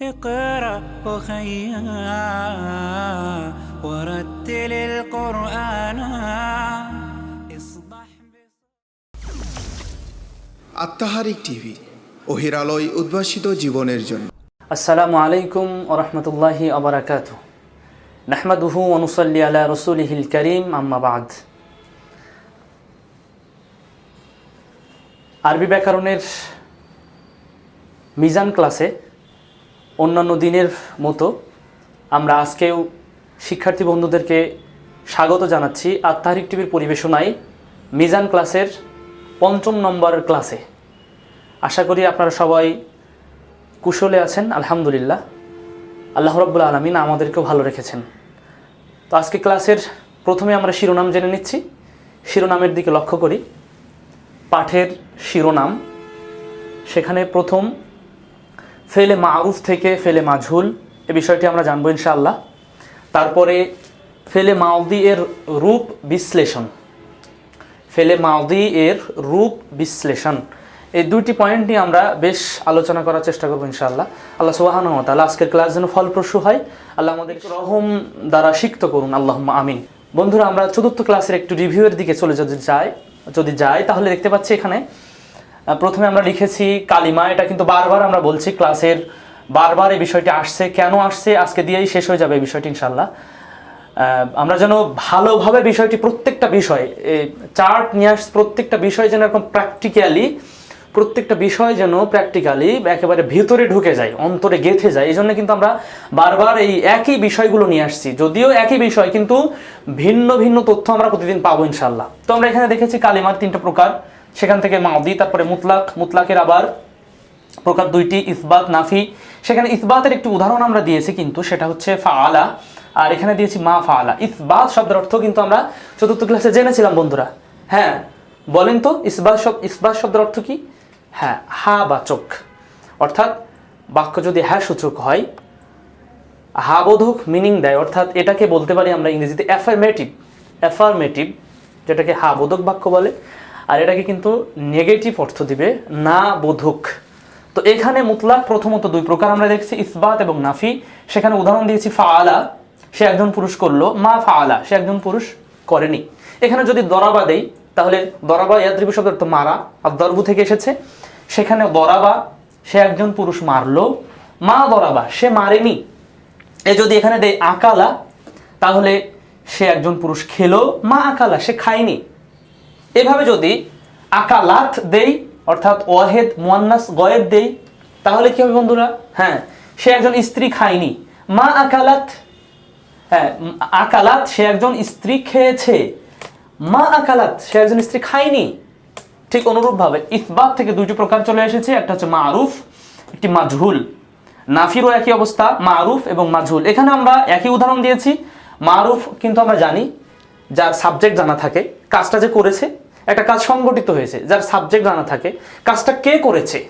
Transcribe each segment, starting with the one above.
اقرأ أخيا ورتل القرآن اصبح আত্মাহারিক TV অহিরালয় উদ্ভাসিত জীবনের জন্য আসসালামু আলাইকুম ওরহমতুল্লাহি আবরাকাত নাহমাদুহু অনুসল্লি আলা রসুলিহিল করিম আম্মাবাদ আরবি ব্যাকরণের মিজান ক্লাসে অন্যান্য দিনের মতো আমরা আজকেও শিক্ষার্থী বন্ধুদেরকে স্বাগত জানাচ্ছি আত্মাহারিক টিভির পরিবেশনায় মিজান ক্লাসের পঞ্চম নম্বর ক্লাসে। আশা করি আপনারা সবাই কুশলে আছেন, আলহামদুলিল্লাহ। আল্লাহ রব্বুল আলমিন আমাদেরকেও ভালো রেখেছেন। তো আজকে ক্লাসের প্রথমে আমরা শিরোনাম জেনে নিচ্ছি। শিরোনামের দিকে লক্ষ্য করি। পাঠের শিরোনাম। সেখানে প্রথম ফেলে মারুফ থেকে ফেলে মাঝুল, এ বিষয়টি আমরা জানব ইনশাআল্লাহ। তারপরে ফেলে মাউদি এর রূপ বিশ্লেষণ। ফেলে মাউদি এর রূপ বিশ্লেষণ। এই দুইটি পয়েন্ট নিয়ে আমরা বেশ আলোচনা করার চেষ্টা করব ইনশাআল্লাহ। আল্লাহ সুবাহান তাআলা আজকের ক্লাস যেন ফলপ্রসূ হয়। আল্লাহ আমাদের রহম দ্বারা সিক্ত করুন আল্লাহ আমিন। বন্ধুরা, আমরা চতুর্থ ক্লাসের একটু রিভিউয়ের দিকে চলে যদি যাই যদি যাই, তাহলে দেখতে পাচ্ছি এখানে প্রথমে আমরা লিখেছি কালিমা, এটা কিন্তু বারবার আমরা বলছি ক্লাসের, বারবার এই বিষয়টি আসছে, কেন আসছে, আজকে দিয়েই শেষ হয়ে যাবে এই বিষয়টি ইনশাল্লাহ আমরা যেন ভালোভাবে বিষয়টি প্রত্যেকটা বিষয় চার্ট নিয়ে আস, প্রত্যেকটা বিষয় যেন এরকম প্র্যাকটিক্যালি প্রত্যেকটা বিষয় যেন প্র্যাকটিক্যালি একেবারে ভিতরে ঢুকে যায়, অন্তরে গেঁথে যায়, এই জন্য কিন্তু আমরা বারবার এই একই বিষয়গুলো নিয়ে আসছি। যদিও একই বিষয়, কিন্তু ভিন্ন ভিন্ন তথ্য আমরা প্রতিদিন পাবো ইনশাল্লাহ তো আমরা এখানে দেখেছি কালিমার তিনটা প্রকার। সেখান থেকে মাদি, তারপরে মুতলাক, মুতলাকের আবার প্রকার দুইটি ইসবাত নাফি। সেখানে ইসবাতের একটি উদাহরণ আমরা দিয়েছি কিন্তু, সেটা হচ্ছে ফাআলা। আর এখানে দিয়েছি মা ফাআলা। ইসবাত শব্দের অর্থ কিন্তু আমরা চতুর্থ ক্লাসে জেনেছিলাম, বন্ধুরা। হ্যাঁ বলেন তো, ইসবাত শব্দ ইসবাত শব্দের অর্থ কি? হ্যাঁ হা বাচক অর্থাৎ বাক্য যদি হ্যাঁ সূচক হয়, হা বোধক মিনিং দেয়, অর্থাৎ এটাকে বলতে পারি আমরা ইংরেজিতে অ্যাফার্মেটিভ অ্যাফার্মেটিভ যেটাকে হা বোধক বাক্য বলে। আর এটাকে কিন্তু নেগেটিভ অর্থ দিবে না বোধক। তো এখানে মুতলাক প্রথমত দুই প্রকার আমরা দেখছি, ইসবাত এবং নাফি। সেখানে উদাহরণ দিয়েছি, ফাআলা, সে একজন পুরুষ করল, মা ফাআলা, সে একজন পুরুষ করেনি। এখানে যদি দরাবা দেই, তাহলে দরাবা ইয়াদ্রিবু শব্দ অর্থ মারা, আর দরবু থেকে এসেছে। সেখানে দরাবা, সে একজন পুরুষ মারলো। মা দরাবা, সে মারেনি। এ যদি এখানে দেয় আকালা, তাহলে সে একজন পুরুষ খেলো, মা আকালা, সে খায়নি। এভাবে যদি আকালাত দেই, অর্থাৎ ওয়াহেদ, মুয়ান্নাস গয়েদ দেই, তাহলে কি হবে বন্ধুরা? হ্যাঁ সে একজন স্ত্রী খায়নি। মা আকালাত হ্যাঁ আকালাত সে একজন স্ত্রী খেয়েছে। মা আকালাত সে একজন স্ত্রী খায়নি। ঠিক অনুরূপভাবে ইসবাত থেকে দুইটি প্রকার চলে এসেছে। একটা হচ্ছে মারুফ, একটি মাজহুল। নাফিরও একই অবস্থা, মারুফ এবং মাজহুল। এখানে আমরা একই উদাহরণ দিয়েছি। মারুফ কিন্তু আমরা জানি, যার সাবজেক্ট জানা থাকে, কাজটা যে করেছে একটা কাজ সংগঠিত হয়েছে, যার সাবজেক্ট জানা থাকে, কাজটা কে করেছে?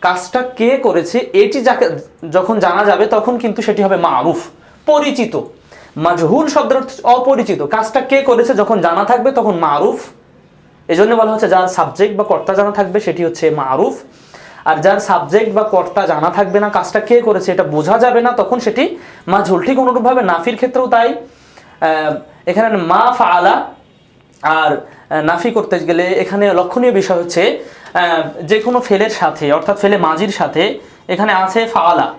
কাজটা কে করেছে? এটি যাকে, যখন জানা যাবে, তখন কিন্তু সেটি হবে মারুফ, পরিচিত। মাজহুল শব্দের অপরিচিত। কাজটা কে করেছে? যখন জানা থাকবে, তখন মারুফ। এই জন্য বলা হচ্ছে, যার সাবজেক্ট বা কর্তা জানা থাকবে, সেটি হচ্ছে মারুফ। আর যার সাবজেক্ট বা কর্তা জানা থাকবে না, কাজটা কে করেছে, এটা বোঝা যাবে না, তখন সেটি মাজহুল। ঠিক অনুরূপভাবে নাফির ক্ষেত্রেও তাই। এখানে মা ফাআলা আর নাফি করতে গেলে এখানে লক্ষণীয় বিষয় হচ্ছে যে কোনো ফেলের সাথে, অর্থাৎ ফেলে মাঝির সাথে, এখানে আছে ফাআলা।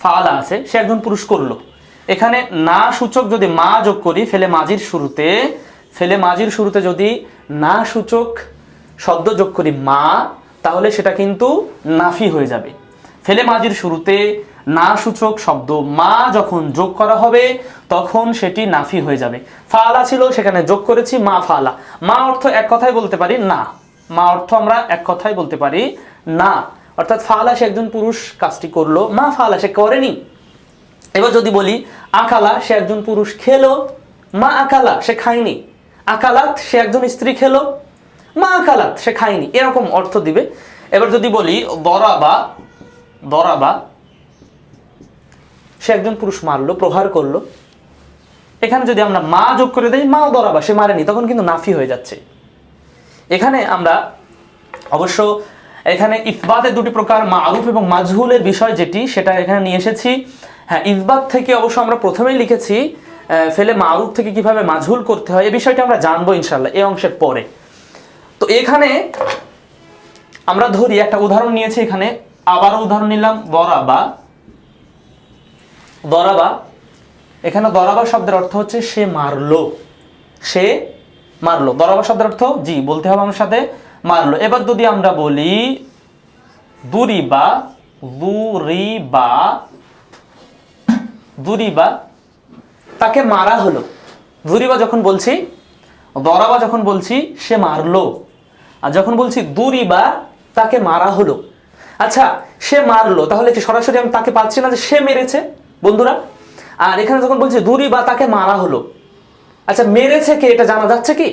ফাআলা আছে, সে একজন পুরুষ করল। এখানে না সূচক যদি মা যোগ করি, ফেলে মাঝির শুরুতে, ফেলে মাঝির শুরুতে যদি না সূচক শব্দ যোগ করি মা, তাহলে সেটা কিন্তু নাফি হয়ে যাবে। ফেলে মাঝির শুরুতে না সূচক শব্দ মা যখন যোগ করা হবে, তখন সেটি নাফি হয়ে যাবে। ফালা ছিল, সেখানে যোগ করেছি, মা ফালা। মা অর্থ এক কথায় বলতে পারি না। মা অর্থ আমরা এক কথায় বলতে পারি না। অর্থাৎ ফালা সে একজন পুরুষ কাজটি করল, মা ফালা সে করেনি। এবার যদি বলি, আকালা সে একজন পুরুষ খেলো, মা আকালা সে খায়নি। আকালাত সে একজন স্ত্রী খেলো, মা আকালাত সে খায়নি। এরকম অর্থ দিবে। এবার যদি বলি, দরাবা দরাবা সে একজন পুরুষ মারলো, প্রহার করল। এখানে যদি আমরা মা যোগ করে দেই, মাও দরাবা সে মারেনি, তখন কিন্তু নাফি হয়ে যাচ্ছে। এখানে আমরা অবশ্য এখানে ইসবাতের দুটি প্রকার মারুফ এবং মাজহুলের বিষয় যেটি, সেটা এখানে নিয়ে এসেছি। হ্যাঁ ইসবাত থেকে অবশ্য আমরা প্রথমেই লিখেছি ফেলে মারুফ থেকে কীভাবে মাজহুল করতে হয় এই বিষয়টা আমরা জানব ইনশাল্লাহ এই অংশের পরে। তো এখানে আমরা ধরি, একটা উদাহরণ নিয়েছি এখানে, আবারও উদাহরণ নিলাম দরাবা দরাবা। এখানে দরাবা শব্দের অর্থ হচ্ছে সে মারলো। সে মারলো। দরাবা শব্দের অর্থ, জি, বলতে হবে আমার সাথে, মারলো। এবার যদি আমরা বলি, দুরিবা দুরিবা দুরিবা, তাকে মারা হলো। দুরিবা যখন বলছি, দরাবা যখন বলছি, সে মারলো। আর যখন বলছি দুরিবা, তাকে মারা হলো। আচ্ছা সে মারলো। তাহলে কি সরাসরি আমি তাকে পাচ্ছি না যে সে মেরেছে? বন্ধুরা, আর এখানে যখন বলছে বলছি দুরিবা তাকে মারা হলো আচ্ছা মেরেছে কে এটা জানা যাচ্ছে কি?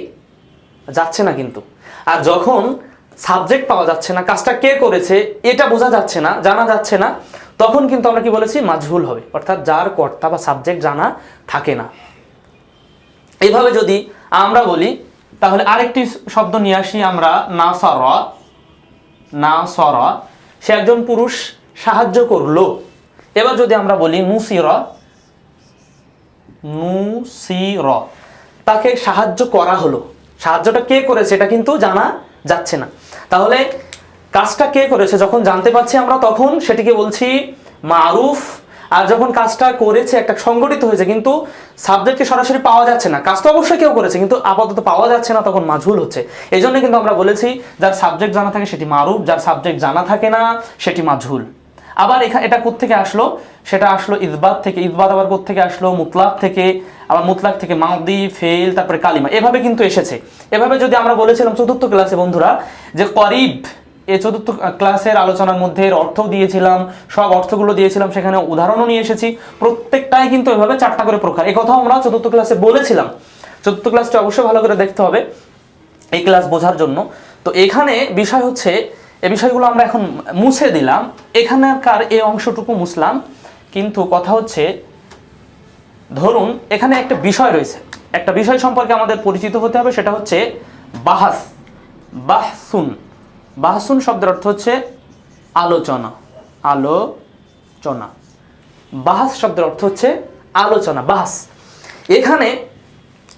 যাচ্ছে না কিন্তু। আর যখন সাবজেক্ট পাওয়া যাচ্ছে না, কাজটা কে করেছে, এটা বোঝা যাচ্ছে না, জানা যাচ্ছে না, তখন কিন্তু আমরা কি বলেছি? মাজহুল হবে। অর্থাৎ যার কর্তা বা সাবজেক্ট জানা থাকে না। এইভাবে যদি আমরা বলি, তাহলে আরেকটি শব্দ নিয়ে আসি আমরা না সর না সর সে একজন পুরুষ সাহায্য করল। এবার যদি আমরা বলি নুসির নুসির তাকে সাহায্য করা হলো। সাহায্যটা কে করেছে এটা কিন্তু জানা যাচ্ছে না। তাহলে কাজটা কে করেছে? যখন জানতে পারছি আমরা তখন সেটিকে বলছি মারুফ। আর যখন কাজটা করেছে, একটা সংগঠিত হয়েছে, কিন্তু সাবজেক্টকে সরাসরি পাওয়া যাচ্ছে না। কাজ তো অবশ্যই কেউ করেছে, কিন্তু আপাতত পাওয়া যাচ্ছে না, তখন মাঝুল হচ্ছে। এই জন্য কিন্তু আমরা বলেছি, যার সাবজেক্ট জানা থাকে সেটি মারুফ, যার সাবজেক্ট জানা থাকে না, সেটি মাঝুল। আবার এটা কোত্থেকে আসলো? সেটা আসলো ইদবাত থেকে। ইদবাত আবার কোত্থেকে আসলো? মুতলাক থেকে। আবার মুতলাক থেকে মাউদি ফেল তারপরে কালিমা। এভাবে কিন্তু এসেছে। এভাবে যদি আমরা বলেছিলাম চতুর্থ ক্লাসে, বন্ধুরা, যে করিব এই চতুর্থ ক্লাসের আলোচনার মধ্যে অর্থ দিয়েছিলাম, সব অর্থগুলো দিয়েছিলাম, সেখানে উদাহরণও নিয়ে এসেছি। প্রত্যেকটাই কিন্তু এভাবে চারটা করে প্রকার। এই কথাও আমরা চতুর্থ ক্লাসে বলেছিলাম। চতুর্থ ক্লাসটা অবশ্যই ভালো করে দেখতে হবে। এই ক্লাস বোঝার জন্য। তো এখানে বিষয় হচ্ছে এই বিষয়গুলো আমরা এখন মুছে দিলাম। এখানকার এই অংশটুকু মুছলাম। কিন্তু কথা হচ্ছে, ধরুন এখানে একটা বিষয় রয়েছে। একটা বিষয় সম্পর্কে আমাদের পরিচিত হতে হবে, সেটা হচ্ছে বাহাস। বাহসুন। বাহসুন শব্দের অর্থ হচ্ছে আলোচনা। আলোচনা। বাহাস শব্দের অর্থ হচ্ছে আলোচনা, বাহাস। এখানে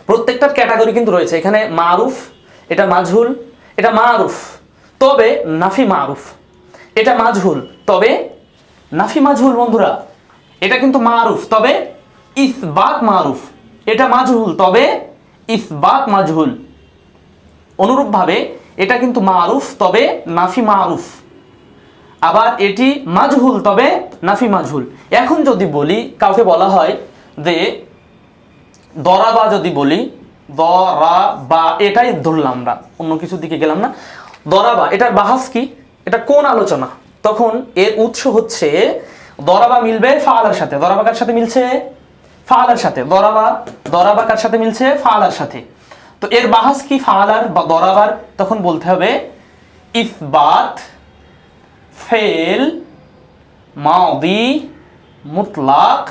প্রত্যেকটার ক্যাটাগরি কিন্তু রয়েছে। এখানে মারুফ, এটা মাঝুল এটা মারুফ। তবে নাফি মারুফ। এটা মাঝহুল তবে নাফি মাঝহুল বন্ধুরা, এটা কিন্তু মারুফ। তবে ইসবাত মারুফ। এটা মাজহুল। তবে ইসবাত মাজহুল। অনুরূপভাবে এটা কিন্তু মারুফ। তবে নাফি মারুফ। আবার এটি মাজহুল। তবে নাফি মাজহুল। এখন যদি বলি, কাউকে বলা হয় যে দরাবা যদি বলি, দরাবা, এটাই ধরলাম আমরা। অন্য কিছুর দিকে গেলাম না। দরাবা, এটার বাহাস কি? এটা কোন আলোচনা? তখন এর উৎস হচ্ছে দরাবা মিলবে ফালার সাথে। দরাবা কার সাথে মিলছে? ফালার সাথে। দরাবা দরাবা কার সাথে মিলছে? ফালার সাথে। তো এর বাহাস কি? ফালার বা দরাবার? তখন বলতে হবে ইসবাত, ফেল মাদি মুতলাক,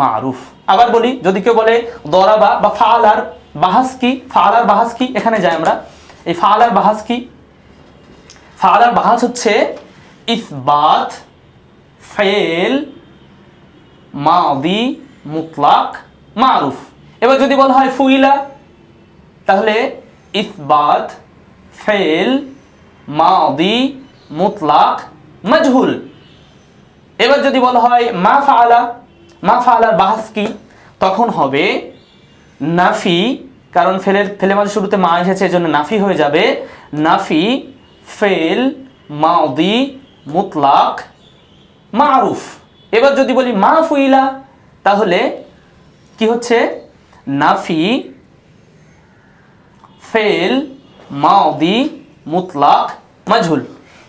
মারুফ। আবার বলি, যদি কেউ বলে দরাবা বা ফালার বাহাস কি? ফালার বাহাস কি? এখানে যাই আমরা। এই ফালার বাহাস কি? ফালার বাহাস হচ্ছে ইসবাত ফেল মাদি, মুতলাক, মারুফ। এবার যদি বলা হয় ফুইলা, তাহলে ইসবাত ফেল মাদি, মুতলাক, মজহুল। এবার যদি বলা হয় মা ফালা, মা ফাআলার বাহাস কি? তখন হবে নাফি, কারণ ফেলের, ফেলে মাঝে শুরুতে মা এসেছে, এজন্য নাফি হয়ে যাবে। নাফি ফেল মাউদি মুতলাক, মারুফ। এবার যদি বলি মা ফুইলা তাহলে কি হচ্ছে? নাফি, ফেল মাউদি মুতলাক মাঝুল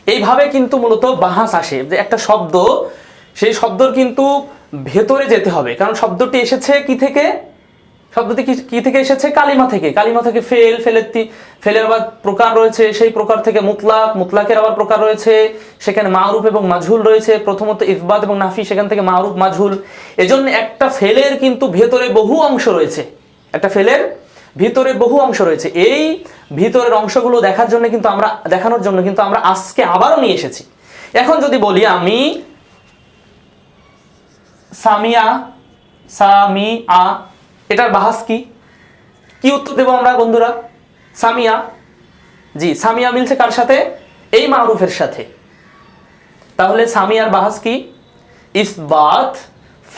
এইভাবে কিন্তু মূলত বাহাস আসে। যে একটা শব্দ, সেই শব্দর কিন্তু ভেতরে যেতে হবে। কারণ শব্দটি এসেছে কি থেকে? শব্দটি কি থেকে এসেছে? কালিমা থেকে। কালিমা থেকে ফেল ফেলেতি ফেলের আবার প্রকার রয়েছে, সেই প্রকার থেকে মুতলাক, মুতলাকের আবার প্রকার রয়েছে, সেখানে মারুফ এবং মাঝুল রয়েছে, প্রথমত ইফবাদ এবং নাফি, সেখান থেকে মারুফ, মাজহুল। এজন্য একটা ফেলের কিন্তু ভেতরে বহু অংশ রয়েছে। একটা ফেলের ভিতরে বহু অংশ রয়েছে। এই ভিতরের অংশগুলো দেখার জন্য কিন্তু আমরা দেখানোর জন্য কিন্তু আমরা আজকে আবারও নিয়ে এসেছি। এখন যদি বলি আমি, সামিয়া সামি আ এটার বাহাস কি? কি উত্তর দেবো আমরা বন্ধুরা? সামিয়া। জি, সামিয়া মিলছে কার সাথে? এই মাহরুফের সাথে। তাহলে সামিয়ার বাহাস কি? ইসবাত,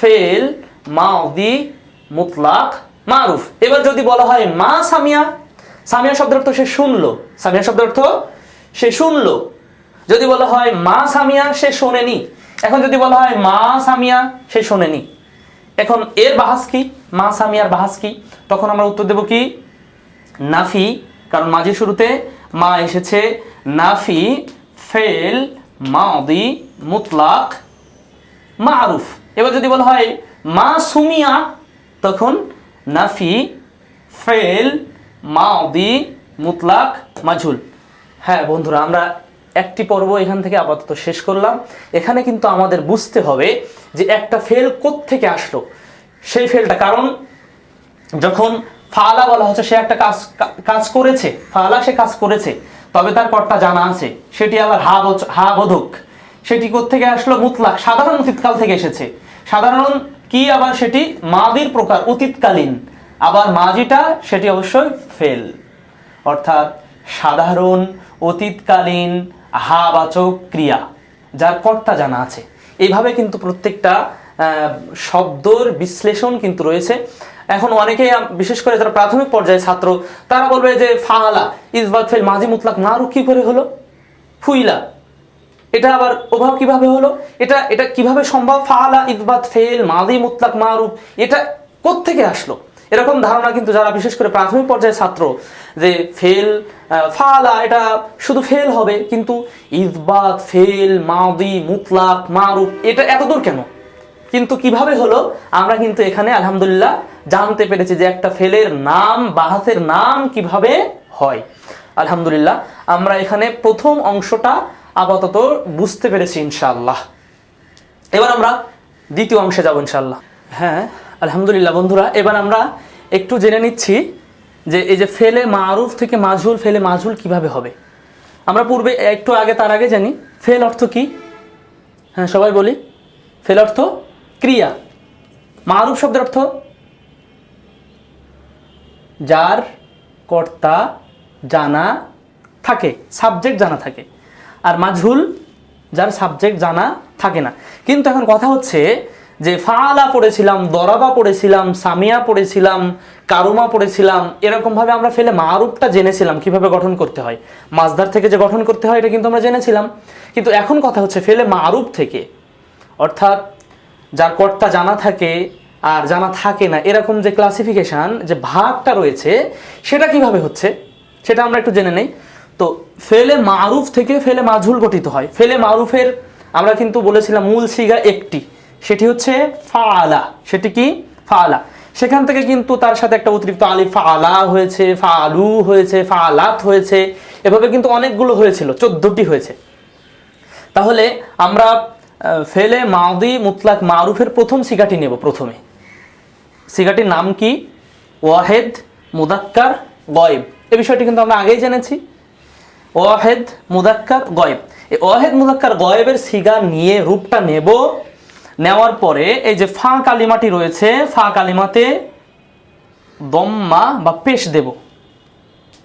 ফেল, মাউদি, মুতলাক, মারুফ। এবার যদি বলা হয় মা সামিয়া সামিয়া শব্দের অর্থ সে শুনলো। সামিয়া শব্দের অর্থ সে শুনলো। যদি বলা হয় মা সামিয়া, সে শোনেনি। এখন যদি বলা হয় মা সামিয়া, সে শোনেনি। এখন এর বাহাস কি? মা সামিয়ার বাহাস কি? তখন আমরা উত্তর দেব কি? নাফি, কারণ মাঝে শুরুতে মা এসেছে। নাফি, ফেল, মাদি, মুতলাক, মারুফ। এবার যদি বলা হয় মা সুমিয়া, তখন নাফি, ফেল, মাদি, মুতলাক মাজুল হ্যাঁ বন্ধুরা, আমরা একটি পর্ব এখান থেকে আপাতত শেষ করলাম। এখানে কিন্তু আমাদের বুঝতে হবে যে একটা ফেল থেকে আসলো। সেই ফেলটা কারণ, যখন ফালা বলা হচ্ছে সে একটা কাজ কাজ করেছে, ফালা সে কাজ করেছে, তবে তার কর্তা জানা আছে। সেটি আবার হা হা বোধক। সেটি থেকে আসলো? মুতলাক। সাধারণ অতীতকাল থেকে এসেছে। সাধারণ কি আবার সেটি? মাদির প্রকার অতীতকালীন। আবার মাজিটা, সেটি অবশ্যই ফেল অর্থাৎ সাধারণ অতীতকালীন হাবাচক ক্রিয়া, যার কর্তা জানা আছে। এইভাবে কিন্তু প্রত্যেকটা শব্দর বিশ্লেষণ কিন্তু রয়েছে। এখন অনেকেই আম- বিশেষ করে যারা প্রাথমিক পর্যায়ে ছাত্র, তারা বলবে যে ফাহালা, ইসবাত ফেল মাজি মুতলাক নারু কি করে হলো? ফুইলা, এটা আবার ওভাব কীভাবে হলো? এটা এটা কীভাবে সম্ভব? ফালা ইদবাত ফেল মাদি মুতলাক মারুফ এটা কোত্থেকে আসলো? এরকম ধারণা কিন্তু যারা বিশেষ করে প্রাথমিক পর্যায়ে ছাত্র যে ফেল ফালা এটা শুধু ফেল হবে, কিন্তু ইদবাত ফেল মাদি, মুতলাক, মারুফ, এটা এত দূর কেন? কিন্তু কীভাবে হলো? আমরা কিন্তু এখানে আলহামদুলিল্লাহ জানতে পেরেছি যে একটা ফেলের নাম, বাহাসের নাম কীভাবে হয়। আলহামদুলিল্লাহ, আমরা এখানে প্রথম অংশটা আপাতত বুঝতে পেরেছি ইনশাআল্লাহ। এবার আমরা দ্বিতীয় অংশে যাব ইনশাআল্লাহ। হ্যাঁ আলহামদুলিল্লাহ, বন্ধুরা। এবার আমরা একটু জেনে নিচ্ছি যে এই যে ফেলে মারুফ থেকে মাঝুল ফেলে মাঝুল কীভাবে হবে? আমরা পূর্বে একটু আগে, তার আগে জানি, ফেল অর্থ কি? হ্যাঁ সবাই বলি। ফেল অর্থ ক্রিয়া। মারুফ শব্দের অর্থ? যার কর্তা জানা থাকে সাবজেক্ট জানা থাকে। আর মাঝুল যার সাবজেক্ট জানা থাকে না। কিন্তু এখন কথা হচ্ছে যে ফালা পড়েছিলাম, দরাবা পড়েছিলাম, সামিয়া পড়েছিলাম, কারুমা পড়েছিলাম এরকমভাবে আমরা ফেলে মারুফটা জেনেছিলাম কীভাবে গঠন করতে হয়। মাছদার থেকে যে গঠন করতে হয় এটা কিন্তু আমরা জেনেছিলাম। কিন্তু এখন কথা হচ্ছে ফেলে মারুফ থেকে। অর্থাৎ যার কর্তা জানা থাকে আর জানা থাকে না, এরকম যে ক্লাসিফিকেশন যে ভাগটা রয়েছে, সেটা কীভাবে হচ্ছে? সেটা আমরা একটু জেনে নেই। তো ফেলে মারুফ থেকে ফেলে মাঝুল গঠিত হয়। ফেলে মারুফের আমরা কিন্তু বলেছিলাম মূল সিগা একটি। সেটি হচ্ছে ফালা সেটি কি? ফালা সেখান থেকে কিন্তু তার সাথে একটা অতিরিক্ত আলি ফালা হয়েছে ফালু হয়েছে ফালাত হয়েছে। এভাবে কিন্তু অনেকগুলো হয়েছিল, চোদ্দটি হয়েছে। তাহলে আমরা ফেলে মাদি মুতলাক মারুফের প্রথম সিগাটি নেব প্রথমে। সিগাটির নাম কি? ওয়াহেদ মুদাক্কার গয়েব। এ বিষয়টি কিন্তু আমরা আগেই জেনেছি। ওয়াহেদ মুদাক্কার গয়েব। এই ওয়াহেদ মুদাক্কার গয়েবের সিগা নিয়ে রূপটা নেব নেওয়ার পরে এই যে ফা কালিমাটি রয়েছে ফা কালিমাতে দম্মা বা পেশ দেব।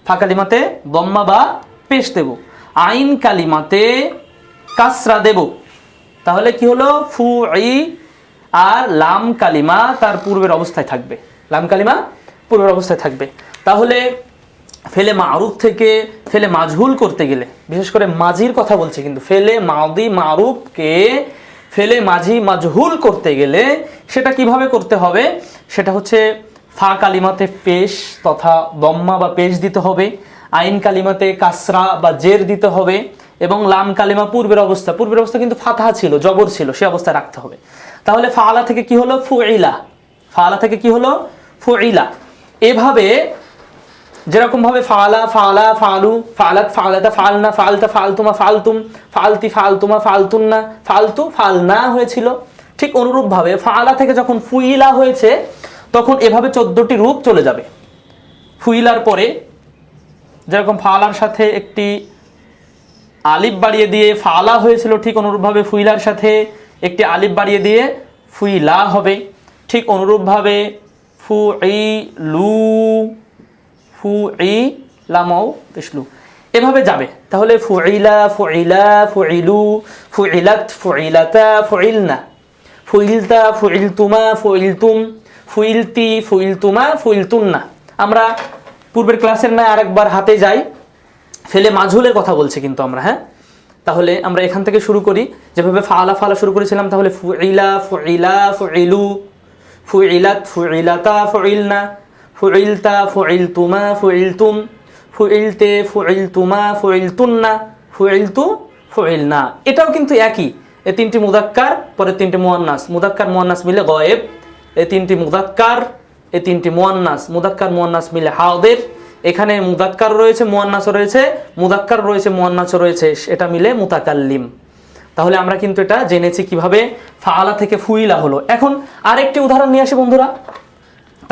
ফা কালিমাতে দম্মা বা পেশ দেব। আইন কালিমাতে কাসরা দেব। তাহলে কি হলো? ফু ই আর লাম কালিমা তার পূর্বের অবস্থায় থাকবে। লাম কালিমা পূর্বের অবস্থায় থাকবে। তাহলে ফেলে মারুফ থেকে ফেলে মাজহুল করতে গেলে, বিশেষ করে মাঝির কথা বলছে কিন্তু, ফেলে মাদি মারুফকে ফেলে মাঝি মাজহুল করতে গেলে সেটা কীভাবে করতে হবে? সেটা হচ্ছে ফা কালিমাতে পেশ তথা দম্মা বা পেশ দিতে হবে, আইন কালিমাতে কাসরা বা জের দিতে হবে এবং লাম কালিমা পূর্বের অবস্থা। পূর্বের অবস্থা কিন্তু ফাতাহা ছিল, জবর ছিল, সে অবস্থায় রাখতে হবে। তাহলে ফালা থেকে কি হলো? ফুইলা ফালা থেকে কি হলো? ফুইলা এভাবে যেরকম ভাবে ফালা ফালা, ফালু, ফালাত, ফালাতা, ফালনা, ফালতা, ফালতুমা, ফালতুম, ফালতি, ফালতুমা, ফালতুন্না, ফালতু, ফালনা হয়েছিল। ঠিক অনুরূপভাবে ফালা থেকে যখন ফুইলা হয়েছে, তখন এভাবে চোদ্দটি রূপ চলে যাবে। ফুইলার পরে যেরকম ফালার সাথে একটি আলিফ বাড়িয়ে দিয়ে ফালা হয়েছিল, ঠিক অনুরূপভাবে ফুইলার সাথে একটি আলিফ বাড়িয়ে দিয়ে ফুইলা হবে। ঠিক অনুরূপভাবে ফু লু ফু ই লামাও পেশলু এভাবে যাবে। তাহলে ফুইলা ফুইলা ফুইলু ফুইলাত ফুইলাতা ফুইলনা ফুইলতা ফুইলতুমা ফুইলতুম ফুইলতি ফুইলতুমা ফুইলতুন্না আমরা পূর্বের ক্লাসের না আরেকবার হাতে যাই। ফেলে মাঝুলের কথা বলছে কিন্তু আমরা হ্যাঁ? তাহলে আমরা এখান থেকে শুরু করি। যেভাবে ফালা ফালা শুরু করেছিলাম, তাহলে ফুইলা ফুইলা ফুইলু ফুইলাত ফুইলাতা ফুইলনা ফুইলতা ফুইলতুমা ফুইলতুম, ফুইলতে ফুইলতুমা ফুইলতুন্না, ফুইলতু ফুইলনা। এটাও কিন্তু একই। এই তিনটি মুদাক্কার, পরে তিনটি মুয়ান্নাস। মুদাক্কার, মুয়ান্নাস মিলে গয়েব। এই তিনটি মুদাক্কার এই তিনটি মুয়ান্নাস। মুদাক্কার, মুয়ান্নাস মিলে হাওদের এখানে মুদাক্কার রয়েছে, মুয়ান্নাসও রয়েছে। মুদাক্কার রয়েছে, মুয়ান্নাসও রয়েছে। এটা মিলে মুতাকাল্লিম। তাহলে আমরা কিন্তু এটা জেনেছি কীভাবে ফাআলা থেকে ফুইলা হলো। এখন আরেকটি উদাহরণ নিয়ে আসি বন্ধুরা।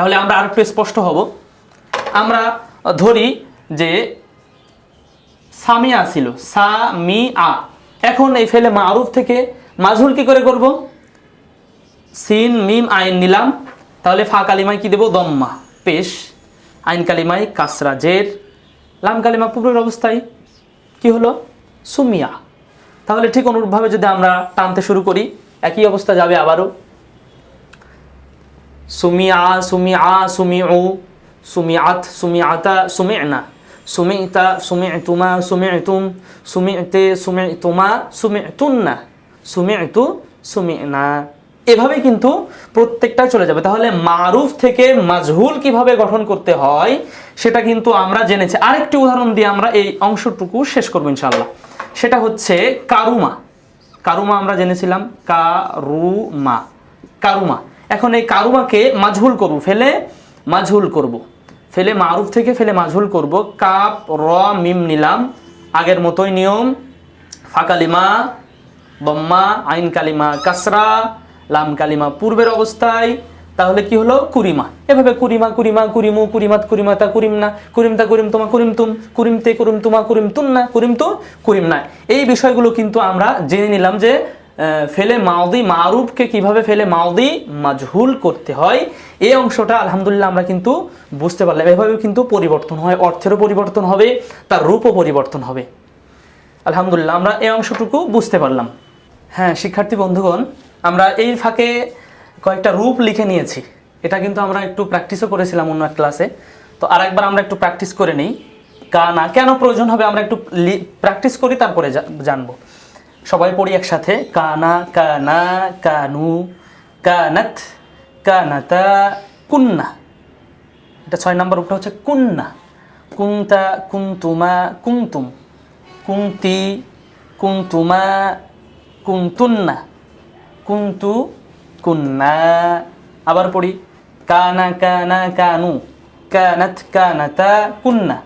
তাহলে আমরা আরেকটু স্পষ্ট হব। আমরা ধরি যে সামিয়া ছিল সা মি আ এখন এই ফেলে মারুফ থেকে মাজহুল কি করে করব? সিন, মিম, আইন নিলাম। তাহলে ফা কালিমায় কি দেব? দম্মা, পেশ। আইন কালিমায় কাসরা, জের। লাম কালিমা পূর্বের অবস্থায় কি হলো? সুমিয়া। তাহলে ঠিক অনুরূপভাবে যদি আমরা টানতে শুরু করি, একই অবস্থা যাবে আবারও। সুমিয়া সুমিআ সুমিউ সুমিআত সুমিআতা সুমি'না। সুমি'তা, সুমি'তুমা, সুমি'তুম। সুমি'তে, সুমি'তুমা, সুমি'তুন্না। সুমি'তু, সুমি'না। এভাবে কিন্তু প্রত্যেকটা চলে যাবে। তাহলে মারুফ থেকে মাজহুল কীভাবে গঠন করতে হয়, সেটা কিন্তু আমরা জেনেছি। আরেকটি উদাহরণ দিয়ে আমরা এই অংশটুকু শেষ করব ইনশাল্লাহ সেটা হচ্ছে কারুমা। কারুমা আমরা জেনেছিলাম। কারুমা। কারুমা। এখন এই কারুমাকে মাঝহুল করব। ফেলে মাঝহুল করব। ফেলে মারুফ থেকে ফেলে মাঝহুল করব। কাপ, র, মিম নিলাম। আগের মতোই নিয়ম। ফাকালিমা বম্মা, আইন কালিমা, কাসরা, লাম কালিমা পূর্বের অবস্থায়। তাহলে কি হলো? কুরিমা। এভাবে কুরিমা কুরিমা, কুরিমু, কুরিমাত কুরিমাতা কুরিমনা কুরিমতা কুরিম তোমা কুরিম তুম। কুরিমতে কুরিম তুমা কুরিম তুম না। কুরিম তো কুরিম না এই বিষয়গুলো কিন্তু আমরা জেনে নিলাম যে ফেলে মাউদি মারুফকে কীভাবে ফেলে মাউদি মাজহুল করতে হয়। এই অংশটা আলহামদুলিল্লাহ আমরা কিন্তু বুঝতে পারলাম। এভাবেও কিন্তু পরিবর্তন হয়। অর্থেরও পরিবর্তন হবে, তার রূপও পরিবর্তন হবে। আলহামদুলিল্লাহ, আমরা এই অংশটুকু বুঝতে পারলাম। হ্যাঁ শিক্ষার্থী বন্ধুগণ, আমরা এই ফাঁকে কয়েকটা রূপ লিখে নিয়েছি। এটা কিন্তু আমরা একটু প্র্যাকটিসও করেছিলাম অন্য এক ক্লাসে তো আরেকবার আমরা একটু প্র্যাকটিস করে নিই। কানা কেন প্রয়োজন হবে? আমরা একটু প্র্যাকটিস করি, তারপরে জানব। সবাই পড়ি একসাথে। কানা কানা, কানু, কানাত, কানাতা, কুন্না। এটা ছয় নম্বর রূপটা হচ্ছে কুন্না। কুন্তা, কুন্তুমা, কুন্তুম। কুন্তি, কুন্তুমা, কুন্তুন্না। কুন্তু, কুন্না। আবার পড়ি। কানা কানা, কানু। কানাত, কানাতা, কুন্না।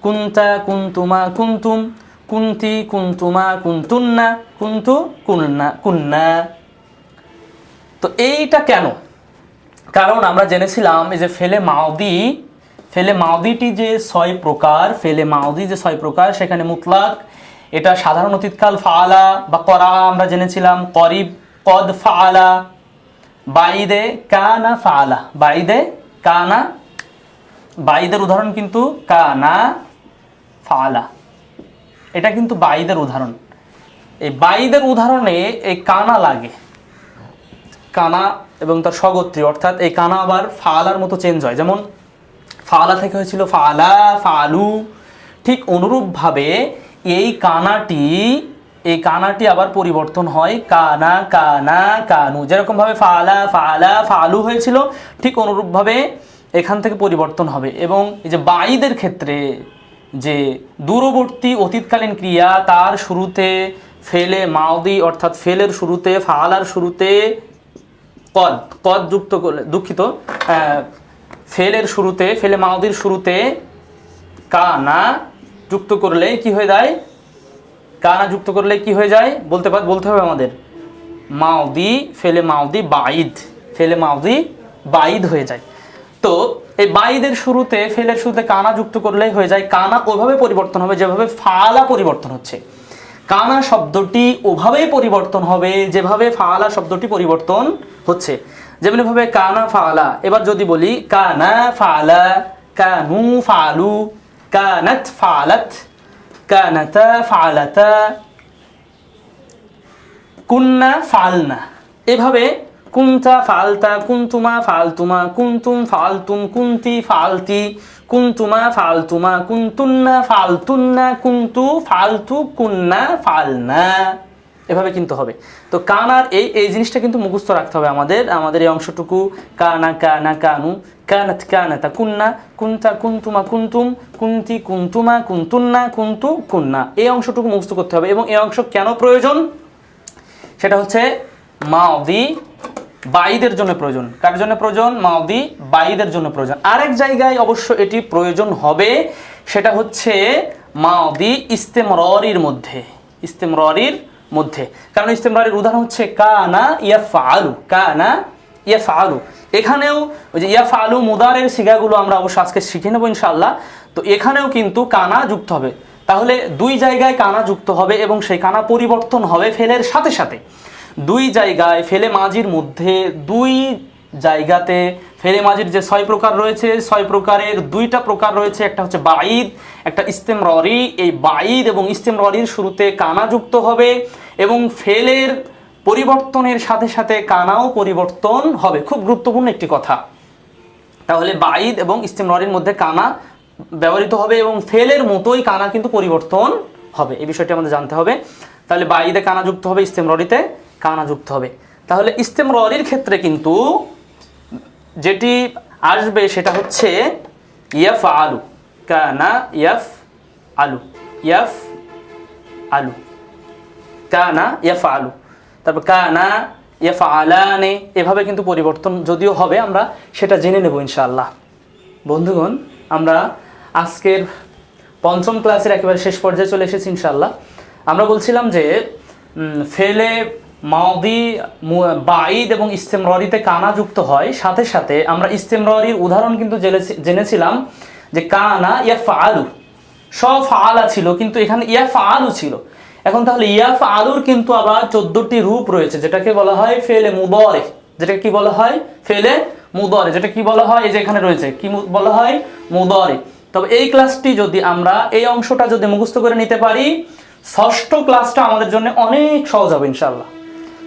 কুন্তা, কুন্তুমা, কুন্তুম। কুন্তি কুন্তুমা কুন্তুন্না কুন্তু কুন্না কুন্না। তো এইটা কেন? কারণ আমরা জেনেছিলাম এই যে ফেলে মাওদি ফেলে মাওদিটি যে ছয় প্রকার, ফেলে মাওদি যে ছয় প্রকার, সেখানে মুতলাক, এটা সাধারণ অতীতকাল ফালা বা করা আমরা জেনেছিলাম, করিব, কদ ফাআলা, বাইদে কানা ফালা বাইদে কানা, বাইদের উদাহরণ কিন্তু কানা ফাআলা। এটা কিন্তু বাইদের উদাহরণ। এই বাইদের উদাহরণে এই কানা লাগে। কানা এবং তার স্বগোত্রী, অর্থাৎ এই কানা আবার ফালার মতো চেঞ্জ হয়। যেমন, ফালা থেকে হয়েছিল ফালা, ফালু। ঠিক অনুরূপভাবে এই কানাটি এই কানাটি আবার পরিবর্তন হয় কানা কানা, কানু। যেরকমভাবে ফালা ফালা, ফালু হয়েছিল, ঠিক অনুরূপভাবে এখান থেকে পরিবর্তন হবে। এবং এই যে বাইদের ক্ষেত্রে যে দূরবর্তী অতীতকালীন ক্রিয়া তার শুরুতে ফেলে মাওদি, অর্থাৎ ফেলের শুরুতে, ফালার শুরুতে কদ কদ যুক্ত করলে দুঃখিত ফেলের শুরুতে, ফেলে মাওদির শুরুতে কানা যুক্ত করলে কি হয়ে যায়? কানা যুক্ত করলে কি হয়ে যায়? বলতে পার বলতে হবে আমাদের। মাওদি, ফেলে মাওদি বাইদ ফেলে মাওদি বাইদ হয়ে যায়। তো এই বাইদের শুরুতে, ফেলের শুরুতে কানা যুক্ত করলেই হয়ে যায়। কানা ওইভাবে পরিবর্তন হবে, যেভাবে ফালা পরিবর্তন হচ্ছে। কানা শব্দটি ওভাবেই পরিবর্তন হবে, যেভাবে ফালা শব্দটি পরিবর্তন হচ্ছে। যেমনি ভাবে কানা ফালা, এবার যদি বলি, কানা ফালা, কানু ফালু, কানাত ফালাত, কানাতা ফালাতা, কুন্না ফালনা। এভাবে কুন্তা ফালতা কুন্তুমা ফালতুমা, কুন্তুম ফালতুম কুন্তি ফালতি, কুন্তুমা ফালতুমা, কুন্তুন্না ফালতুন্না, কুন্তু ফালতু কুন্না ফালনা। এভাবে কিন্তু হবে। তো কানার এই এই জিনিসটা কিন্তু মুখস্থ রাখতে হবে আমাদের আমাদের এই অংশটুকু। কানা কানা, কানু, কানাত, কানাতা, কুন্না, কুন্তা, কুন্তুমা, কুন্তুম, কুন্তি, কুন্তুমা, কুন্তুন্না, কুন্তু, কুন্না। এই অংশটুকু মুখস্থ করতে হবে এবং এই অংশ কেন প্রয়োজন? সেটা হচ্ছে মাওদি বাইদের জন্য প্রয়োজন। কার জন্য প্রয়োজন? মাওদি বাইদের জন্য প্রয়োজন। আরেক জায়গায় অবশ্য এটি প্রয়োজন হবে, সেটা হচ্ছে মাওদি ইস্তেমরির মধ্যে। ইস্তেমরির মধ্যে। কারণ ইস্তেমরির উদাহরণ হচ্ছে, কানা ইয়াফআলু কানা ইয়াফআলু এখানেও ওই যে ইয়াফআলু মুদারের সিগাগুলো আমরা অবশ্য আজকে শিখে নেব ইনশাল্লাহ তো এখানেও কিন্তু কানা যুক্ত হবে। তাহলে দুই জায়গায় কানা যুক্ত হবে এবং সেই কানা পরিবর্তন হবে ফেলের সাথে সাথে। দুই জায়গায় ফেলে মাঝির মধ্যে দুই জায়গাতে ফেলে মাঝির যে ছয় প্রকার রয়েছে, ছয় প্রকারের দুইটা প্রকার রয়েছে, একটা হচ্ছে বাইদ একটা ইস্তেমরি এই বাইদ এবং ইস্তেমরির শুরুতে কানা যুক্ত হবে এবং ফেলের পরিবর্তনের সাথে সাথে কানাও পরিবর্তন হবে। খুব গুরুত্বপূর্ণ একটি কথা। তাহলে বাইদ এবং ইস্তেমরির মধ্যে কানা ব্যবহৃত হবে এবং ফেলের মতোই কানা কিন্তু পরিবর্তন হবে। এই বিষয়টি আমাদের জানতে হবে। তাহলে বাইদে কানা যুক্ত হবে ইস্তেমরিতে কানা যুক্ত হবে। তাহলে ইস্তেমরির ক্ষেত্রে কিন্তু যেটি আসবে সেটা হচ্ছে ইয়াফ আলু কানা ইয়াফ আলু ইয়াফ আলু কানা ইয়াফ আলু তারপর কানা ইয়াফ আলানে এভাবে কিন্তু পরিবর্তন যদিও হবে, আমরা সেটা জেনে নেব ইনশাআল্লাহ। বন্ধুগণ, আমরা আজকের পঞ্চম ক্লাসের একেবারে শেষ পর্যায়ে চলে এসেছি ইনশাআল্লাহ। আমরা বলছিলাম যে ফেলে মাউদি মু- বাইদ এবং ইস্তেমরিতে কানা যুক্ত হয়। সাথে সাথে আমরা ইস্তেমরির উদাহরণ কিন্তু জেনেছি- জেনেছিলাম যে কানা ইয়াফ আলু সব আলা ছিল, কিন্তু এখানে ইয়াফ আলু ছিল। এখন তাহলে ইয়াফ আলুর কিন্তু আবার চোদ্দটি রূপ রয়েছে, যেটাকে বলা হয় ফেলে মুদরে যেটাকে কি বলা হয়? ফেলে মুদরে যেটা কি বলা হয়? এই যে এখানে রয়েছে, কি বলা হয়? মুদরে তবে এই ক্লাসটি যদি আমরা এই অংশটা যদি মুখস্থ করে নিতে পারি, ষষ্ঠ ক্লাসটা আমাদের জন্য অনেক সহজ হবে ইনশাল্লাহ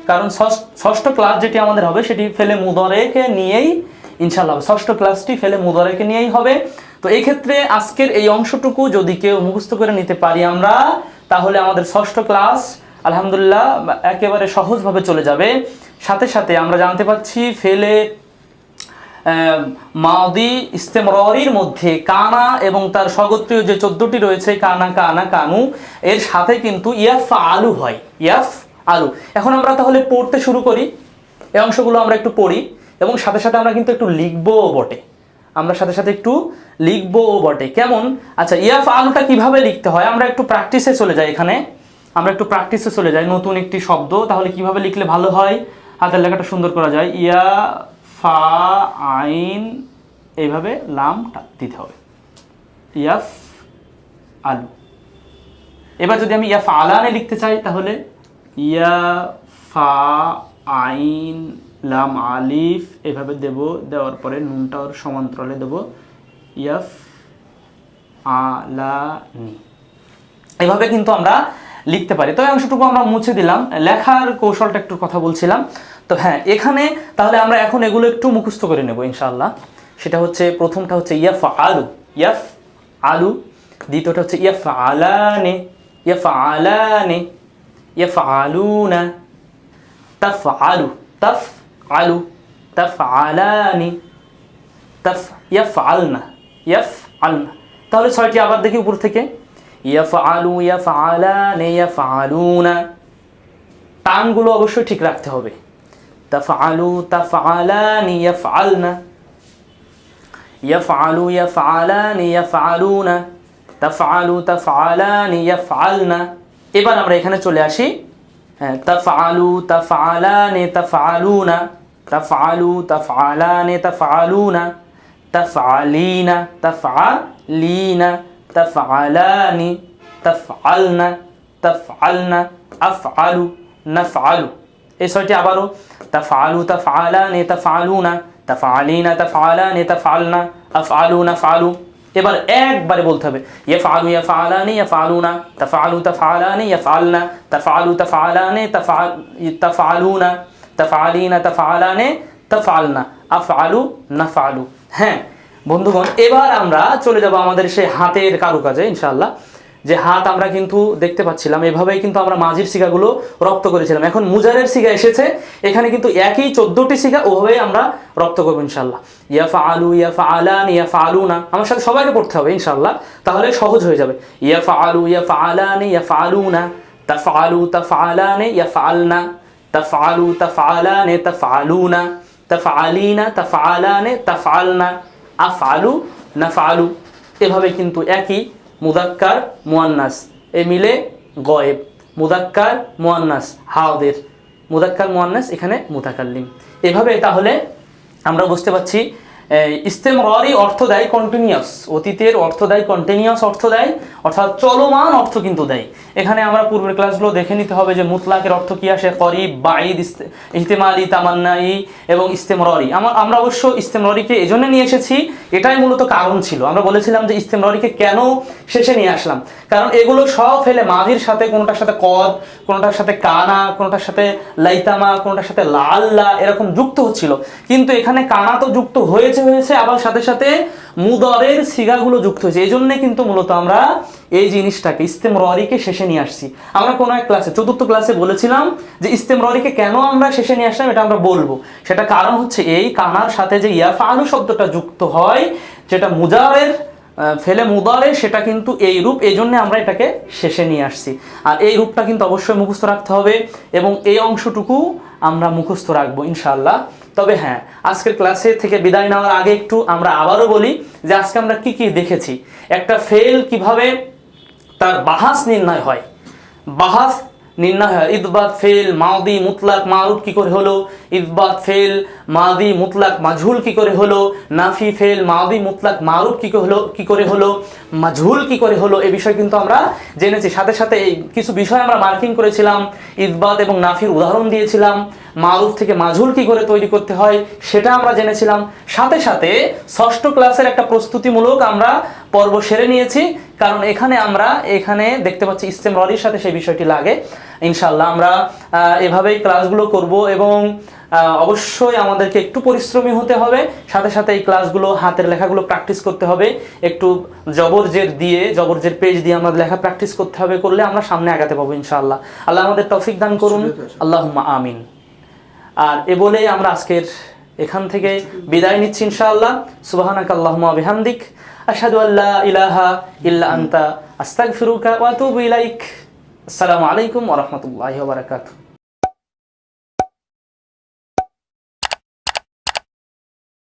কারণ ষষ্ঠ- ক্লাস যেটি আমাদের হবে, সেটি ফেলে মুদরেকে নিয়েই ইনশাল্লাহ। ষষ্ঠ ক্লাসটি ফেলে মুদরেকে নিয়েই হবে। তো এই ক্ষেত্রে আজকের এই অংশটুকু যদি কেউ মুখস্থ করে নিতে পারি আমরা, তাহলে আমাদের ষষ্ঠ ক্লাস আলহামদুলিল্লাহ, একেবারে সহজভাবে চলে যাবে। সাথে সাথে আমরা জানতে পাচ্ছি ফেলে মাদি ইস্তেমরির মধ্যে কানা এবং তার স্বগোত্রীয় যে চোদ্দটি রয়েছে, কানা কানা, কানু, এর সাথে কিন্তু ইয়াফ আলু হয়। ইয়াফ আলু। এখন আমরা তাহলে পড়তে শুরু করি। এই অংশগুলো আমরা একটু পড়ি এবং সাথে সাথে আমরা কিন্তু একটু লিখবও বটে। আমরা সাথে সাথে একটু লিখবও বটে। কেমন? আচ্ছা ইয়াফ আলুটা কীভাবে লিখতে হয়? আমরা একটু প্র্যাকটিসে চলে যাই এখানে। আমরা একটু প্র্যাকটিসে চলে যাই। নতুন একটি শব্দ, তাহলে কীভাবে লিখলে ভালো হয়? হাতের লেখাটা সুন্দর করা যায়। ইয়া, ফা, আইন এইভাবে লামটা দিতে হবে। ইয়াফ আলু। এবার যদি আমি ইয়াফ আলানে লিখতে চাই, তাহলে ইয়া, ফা, আইন, লাম, আলিফ, এভাবে দেব, দেওয়ার পরে নুনটা ওর সমান্তরালে দেব। ইয়াফ আলানি এভাবে কিন্তু আমরা লিখতে পারি। তো অংশটুকু আমরা মুছে দিলাম। লেখার কৌশলটা একটু কথা বলছিলাম। তো হ্যাঁ এখানে তাহলে আমরা এখন এগুলো একটু মুখস্থ করে নেব ইনশাআল্লাহ। সেটা হচ্ছে, প্রথমটা হচ্ছে ইয়াফ আলু ইয়াফ আলু দ্বিতীয়টা হচ্ছে ইয়াফ আলানে ইয়াফ আলানে ইয়াফ আলুনা তাফ আলু তাফ আলু তাফ আলানি তাফ ইয়াফ আলনা ইয়াফ আলনা তাহলে ছয়টি আবার দেখি উপর থেকে ইয়াফ আলু ইয়াফ আলানে ইয়াফ আলুনা টানগুলো অবশ্যই ঠিক রাখতে হবে তাফ আলু তাফ আলানি ইয়াফ আলনা يفعل يفعلان يفعلون تفعل تفعلان يفعلن এবার আমরা এখানে চলে আসি হ্যাঁ তাফআলু তাফআলানে তাফআলুনা, তাফআলু তাফআলানে তাফআলুনা, তাফআলিনা তাফআলিনা, তাফআলানি তাফআলনা তাফআলনা আফআলু নাফআলু। এই ছয়টি আবারও, তাফআলু তাফআলানি তাফআলুনা, তাফআলিনা তাফআলানি তাফআলনা, আফআলু নাফআলু। এবার একবারে বলতে হবে, ইয়াফআলু ইয়াফআলানি ইয়াফআলুনা, তাফআলু তাফআলানি ইয়াফআলনা, তাফআলু তাফআলানি তাফআল তাফআলুনা, তাফআলিনা তাফআলানি তাফআলনা, আফআলু নাফআলু। হ্যাঁ বন্ধুগণ, এবার আমরা চলে যাব আমাদের সেই হাতের কারুকাজে, ইনশাআল্লাহ। যে হাত আমরা কিন্তু দেখতে পাচ্ছিলাম, এভাবেই কিন্তু আমরা মাঝির সিগাগুলো রপ্ত করেছিলাম। এখন মুজারের সিগা এসেছে, এখানে কিন্তু একই চোদ্দটি সিগা ওভাবেই আমরা রপ্ত করব ইনশাল্লাহ ইয়াফা আলু ইয়াফা আলান ইয়াফা আলুনা আমার সাথে সবাইকে পড়তে হবে ইনশাল্লাহ তাহলে সহজ হয়ে যাবে। ইয়াফা আলু ইয়াফা আলান ইয়াফা আলুনা তাফা আলু তাফা আলান ইয়াফা আলনা তাফা আলু তাফা আলান তাফা আলুনা তাফা আলিনা তাফা আলান তাফা আলনা আফআলু নাফআলু, এভাবে কিন্তু একই মুদাক্কার, মুয়ান্নাস। এ মিলে গয়েব। মুদাক্কার, মুয়ান্নাস হাওদের মুদাক্কার, মুয়ান্নাস, এখানে মুতাকাল্লিম। এভাবে তাহলে আমরা বুঝতে পারছি ইস্তেমরি অর্থ দেয় কন্টিনিউয়াস অতীতের অর্থ দেয় কন্টিনিউয়াস অর্থ দেয়, অর্থাৎ চলমান অর্থ কিন্তু দেয়। এখানে আমরা পূর্বের ক্লাসগুলো দেখে নিতে হবে যে মুতলাকের অর্থ কি আসে? করিব বাইদ ইস্তে- ইহতেমালি, তামান্নাই এবং ইস্তেমরি আমার আমরা অবশ্য ইস্তেমরিকে এজন্য নিয়ে এসেছি, এটাই মূলত কারণ ছিল। আমরা বলেছিলাম যে ইস্তেমরিকে কেন শেষে নিয়ে আসলাম। কারণ এগুলো সব ফেলে মাঝির সাথে কোনোটার সাথে কদ, কোনোটার সাথে কানা, কোনোটার সাথে লাইতামা, কোনোটার সাথে লাল্লা এরকম যুক্ত হচ্ছিল। কিন্তু এখানে কানা তো যুক্ত হয়েছে হয়েছে, আবার সাথে সাথে মুদরের সিগাগুলো যুক্ত হয়েছে। এই জন্যে কিন্তু মূলত আমরা এই জিনিসটাকে ইস্তেমরিকে শেষে নিয়ে আসছি। আমরা কোনো এক ক্লাসে চতুর্থ ক্লাসে বলেছিলাম যে ইস্তেমরিকে কেন আমরা শেষে নিয়ে আসলাম, এটা আমরা বলব। সেটা কারণ হচ্ছে এই কানার সাথে যে ইয়াফালু শব্দটা যুক্ত হয়, যেটা মুজারের ফেলে মুদারে, সেটা কিন্তু এই রূপ, এই জন্য আমরা এটাকে শেষে নিয়ে আসছি। আর এই রূপটা কিন্তু অবশ্যই মুখস্থ রাখতে হবে এবং এই অংশটুকু আমরা মুখস্থ রাখব, ইনশাআল্লাহ। তবে হ্যাঁ আজকের ক্লাসে থেকে বিদায় নেওয়ার আগে একটু আমরা আবারও বলি যে আজকে আমরা কি কি দেখেছি। একটা ফেল কীভাবে তার বাহাস নির্ণয় হয়। বাহাস নির্ণয় হয়। ইদবাদ ফেল, মাদি, মুতলাক, মারুফ কি করে হলো? ইদবাত, ফেল, মাদি, মুতলাক মাঝুল কি করে হলো? নাফি, ফেল, মাদি, মুতলাক, মারুফ কি হলো? কি করে হলো? মাঝুল কি করে হলো? এই বিষয় কিন্তু আমরা জেনেছি। সাথে সাথে কিছু বিষয় আমরা মার্কিং করেছিলাম। ইদবাদ এবং নাফির উদাহরণ দিয়েছিলাম। মারুফ থেকে মাজহুল কি করে তৈরি করতে হয় সেটা আমরা জেনেছিলাম। সাথে সাথে ষষ্ঠ ক্লাসের একটা প্রস্তুতিমূলক আমরা পর্ব সেরে নিয়েছি কারণ এখানে আমরা এখানে দেখতে পাচ্ছি ইস্তেমরির সাথে সেই বিষয়টি লাগে। ইনশাল্লাহ আমরা এভাবেই ক্লাসগুলো করব এবং অবশ্যই আমাদেরকে একটু পরিশ্রমী হতে হবে। সাথে সাথে এই ক্লাসগুলো হাতের লেখাগুলো প্র্যাকটিস করতে হবে। একটু জবরজের দিয়ে জবরজের পেজ দিয়ে আমাদের লেখা প্র্যাকটিস করতে হবে করলে আমরা সামনে আগাতে পাবো ইনশাআল্লাহ। আল্লাহ আমাদের তৌফিক দান করুন। আল্লাহ আমিন। আর এ বলেই আমরা আজকের এখান থেকে বিদায় নিচ্ছি ইনশাআল্লাহ। সুবাহানাক আল্লাহুম্মা বিহামদিক। আশহাদু আল্লাহ ইলাহা ইল্লা আন্তা। আস্তাগফিরুকা ওয়া আতুবু ইলাইক। আসসালামু আলাইকুম ওয়া রাহমাতুল্লাহি